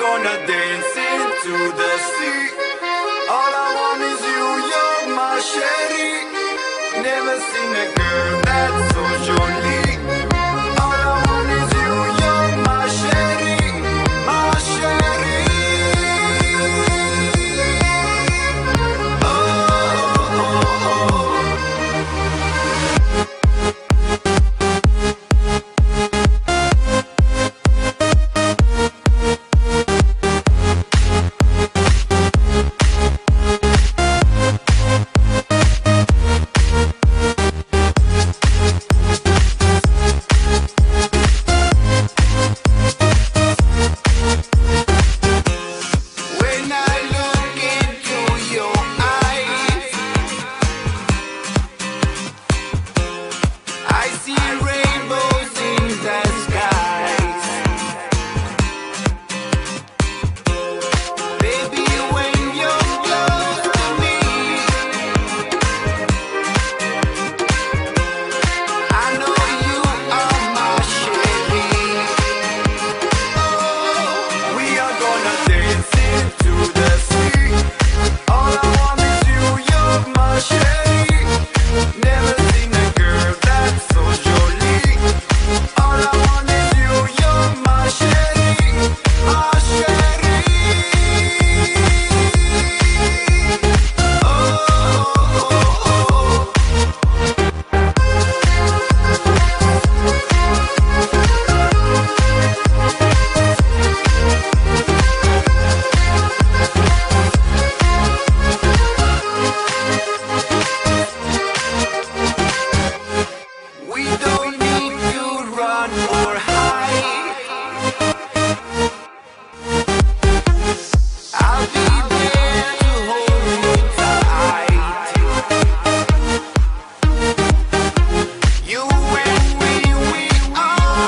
gonna dance into the sea. All I want is you, you're my sherry. Never seen a girl that's so jolly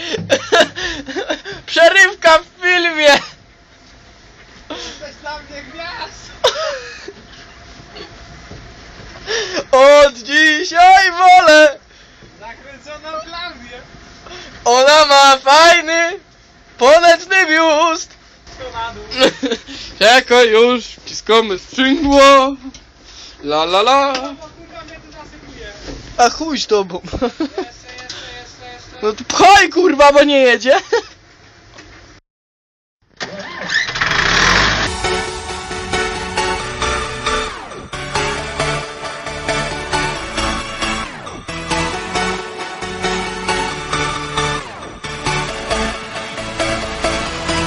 Przerywka w filmie! Jesteś dla mnie gwiazd! Od dzisiaj wolę! Nakręcona dla mnie! Ona ma fajny, poneczny biust! Czekaj już, wciskamy strzygło! La la la! A chuj z tobą! No to pchaj kurwa, bo nie jedzie!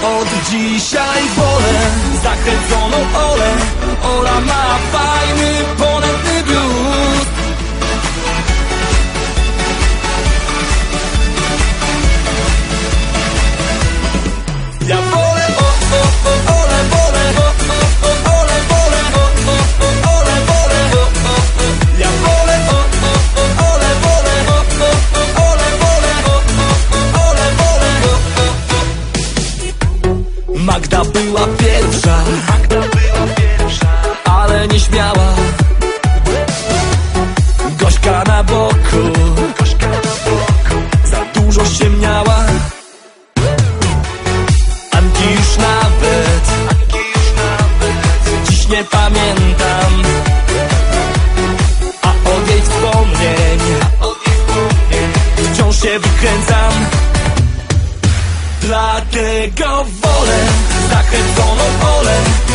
Od dzisiaj wolę zakręconą olę Ola ma fajny ponad Gośka na boku. Za dużo się miała. Anki już nawet. Dziś nie pamiętam. A od jej wspomnień. Wciąż się wykręcam. Dlatego wolę Zakręconą wolę.